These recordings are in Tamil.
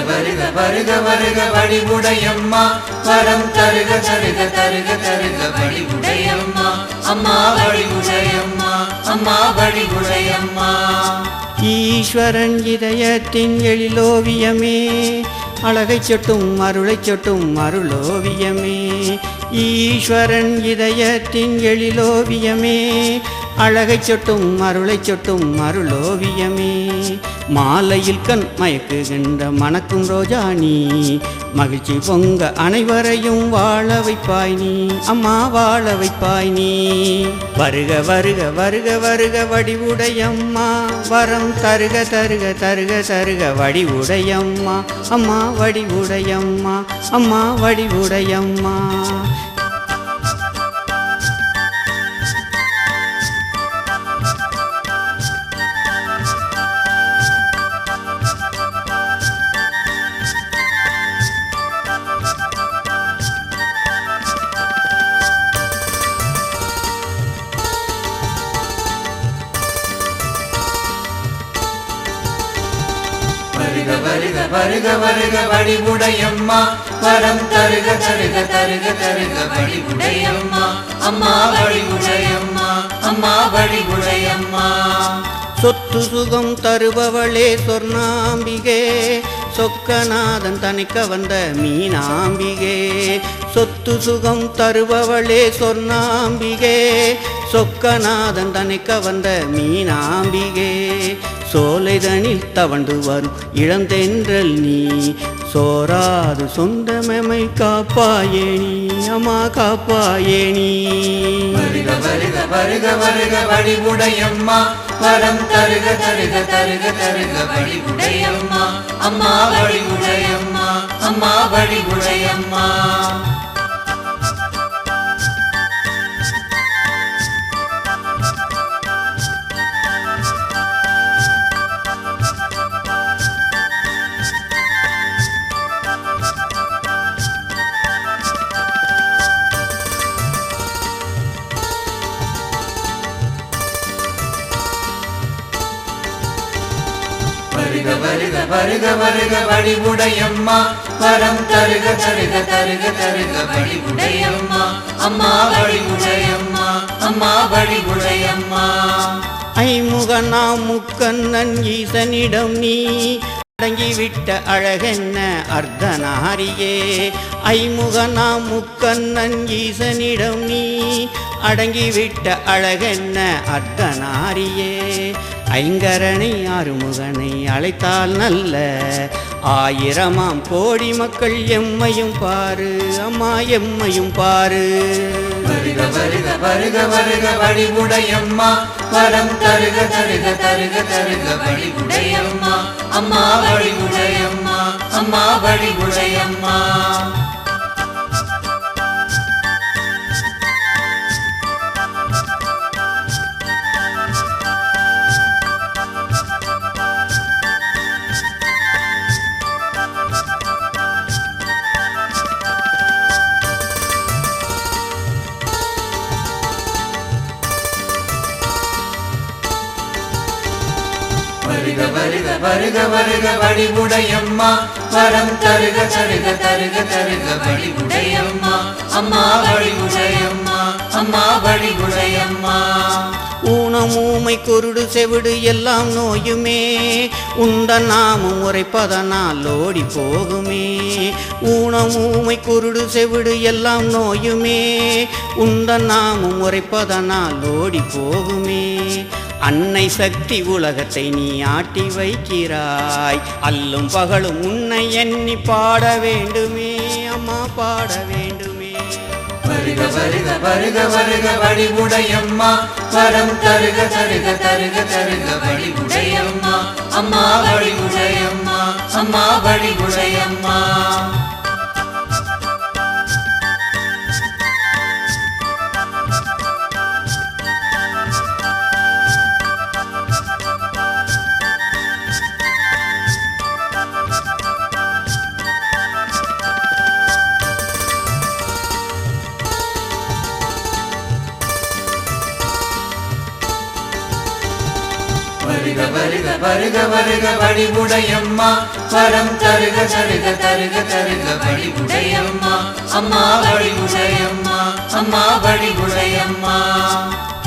வருக வருக வருக வருக வடிவுடையம்மா. வரம் தருக தருக தருக தருக வடிவுடையம்மா. அம்மா வடிவுடையம்மா அம்மா வடிவுடையம்மா. ஈஸ்வரன் இதயத்தின் எழிலோவியமே. அழகை சொட்டும் அருளை சொட்டும் அருளோவியமே. ஈஸ்வரன் இதயத்தின் எழிலோவியமே. அழகைச் சொட்டும் அருளைச் சொட்டும் அருளோவியமே. மாலையில் கண் மயக்குகின்ற மணக்கும் ரோஜா நீ. மகிழ்ச்சி பொங்க அனைவரையும் வாழ வைப்பாய் நீ. அம்மா வாழ வைப்பாய் நீ. வருக வருக வருக வருக வடிவுடையம்மா வரம் தருக தருக தருக தருக வடிவுடையம்மா அம்மா. வடிவுடையம்மா அம்மா. வடிவுடையம்மா வருக வருக வடிவுடையம்மா. வரம் தருக தருக தருக தருக வடிவுடையம்மா. அம்மா வடிவுடையம்மா அம்மா வடிவுடையம்மா. சொத்து சுகம் தருபவளே சொர்ணாம்பிகே. சொக்கநாதன் தனிக்க வந்த மீனாம்பிகே சொத்து சுகம் தருபவளே சொர்ணாம்பிகே. சொக்கநாதன் தனிக்க வந்த மீனாம்பிகே சோலைதனில் தவண்டு வரும் இழந்தென்றல் நீ சோராது சொந்தமெமை காப்பாயே நீ அம்மா காப்பாயே நீ வருக வருக வருக வருக வழிவுடையம்மா வரம் தருக தருக தருக தருக வழிவுடையம்மா அம்மா வழிவுடையம்மா அம்மா வழிவுடையம்மா வருக வருக வழிவுடையம்மா வரம் தருக தருக தருக தருக வழிவுடையம்மா அம்மா வழிவுடையம்மா அம்மா வழிவுடையம்மா ஐமுகனா முக்கண்ணன் ஈசனிடம் நீ அடங்கிவிட்ட அழகென்ன அர்த்தநாரியே ஐமுகனா முக்கண்ணன் ஈசனிடம் நீ அடங்கிவிட்ட அழகென்ன அர்த்தநாரியே ஐங்கரனை ஆறுமுகனை அழைத்தால் நல்ல. ஆயிரமாம் கோடி மக்கள் எம்மையும் பாரு அம்மா எம்மையும் பாரு. வருக வருக வருக வருக வடிவுடையம்மா. வரம் தருக தருக தருக தருக வடிவுடையம்மா. அம்மா வடிவுடையம்மா அம்மா வடிவுடையம்மா. வருக வருக வடிவுடையம்மா. வரம் தருக தருக தருக தருக வடிவுடையம்மா. அம்மா வடிவுடையம்மா. அம்மா வடிவுடையம்மா. ஊனமூமை குருடு செவிடு எல்லாம் நோயுமே. உண்ட நாமம் உரைப்பதனால் ஓடி போகுமே. ஊனமூமை குருடு செவிடு எல்லாம் நோயுமே. உண்ட நாமம் உரைப்பதனால் ஓடி போகுமே. அன்னை சக்தி உலகத்தை நீ ஆட்டி வைக்கிறாய். அல்லும் பகலும் உன்னை எண்ணி பாட வேண்டுமே அம்மா பாட வேண்டுமே. வருக வருக வருக வருக வடிவுடையம்மா. வரம் தருக தருக தருக தருக வடிவுடையம்மா. அம்மா வடிவுடையம்மா அம்மா வடிவுடையம்மா. வருக வருக வழிவுடையம்மா வருக வரம் தருக தருக தருக தருக வழிவுடையம்மா அம்மா வழிவுடையம்மா அம்மா வழிவுடையம்மா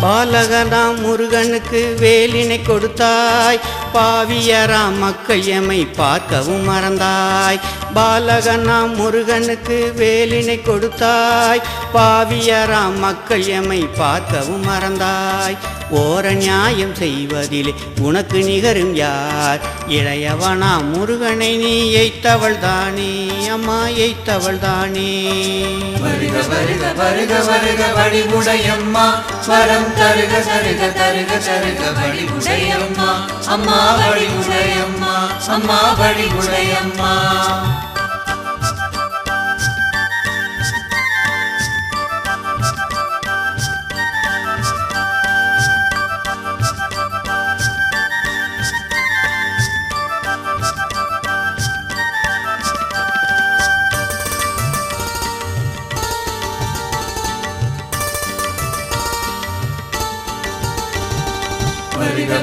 பாலகனாம் முருகனுக்கு வேலினை கொடுத்தாய். பாவியராம் மக்கள் பார்க்கவும் மறந்தாய். பாலகனாம் முருகனுக்கு வேலினை கொடுத்தாய். பாவியராம் மக்கள் எமை பார்க்கவும் மறந்தாய். ஓர நியாயம் செய்வதிலே உனக்கு நிகரும் யார்? இளையவனா முருகனை நீ எய்த்தவள் தானே அம்மா எய்த்தவள் தானே வருக வருக வருக வருக வரம் தருக தருக தருக தருக அம்மா அம்மா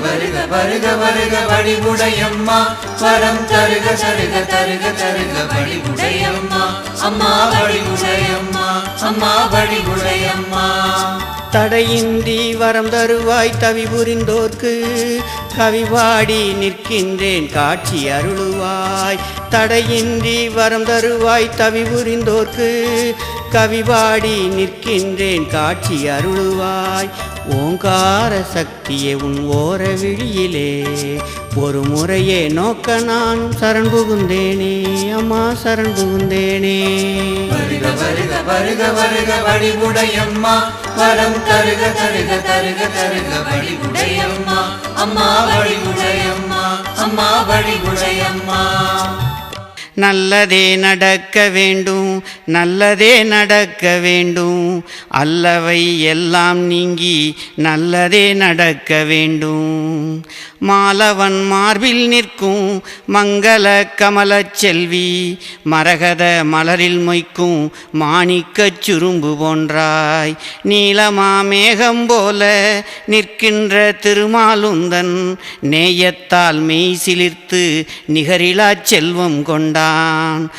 வருக வருக வருக வருக வடிவுடையம்மா. வரம் தருக சருக தருக தருக வடிவுடையம்மா. அம்மா வடிவுடையம்மா அம்மா வடிவுடையம்மா. தடையின்றி வரம் தருவாய் தவி புரிந்தோர்க்கு. கவிபாடி நிற்கின்றேன் காட்சி அருளுவாய். தடையின்றி வரம் தருவாய் தவி புரிந்தோர்க்கு. கவிபாடி நிற்கின்றேன் காட்சி அருளுவாய். ஓங்கார சக்தியே உன் ஓர விழியிலே. ஒரு முறையே நோக்க நானும் சரண் புகுந்தேனே அம்மா சரண் புகுந்தேனே. வருக வருக வருக வருக வடிவுடையம்மா. வரம் தருக தருக தருக தருக வடிவுடையம்மா. அம்மா வடிவுடையம்மா அம்மா வடிவுடையம்மா. நல்லதே நடக்க வேண்டும் நல்லதே நடக்க வேண்டும். அல்லவை எல்லாம் நீங்கி நல்லதே நடக்க வேண்டும். மாலவன் மார்பில் நிற்கும் மங்கள கமலச் செல்வி மரகத மலரில் மொய்க்கும் மாணிக்கச் சுரும்பு போன்றாய். நீலமா மேகம் போல நிற்கின்ற திருமாலுந்தன் நேயத்தால் மெய் சிலிர்த்து நிகரிலாச் செல்வம் down.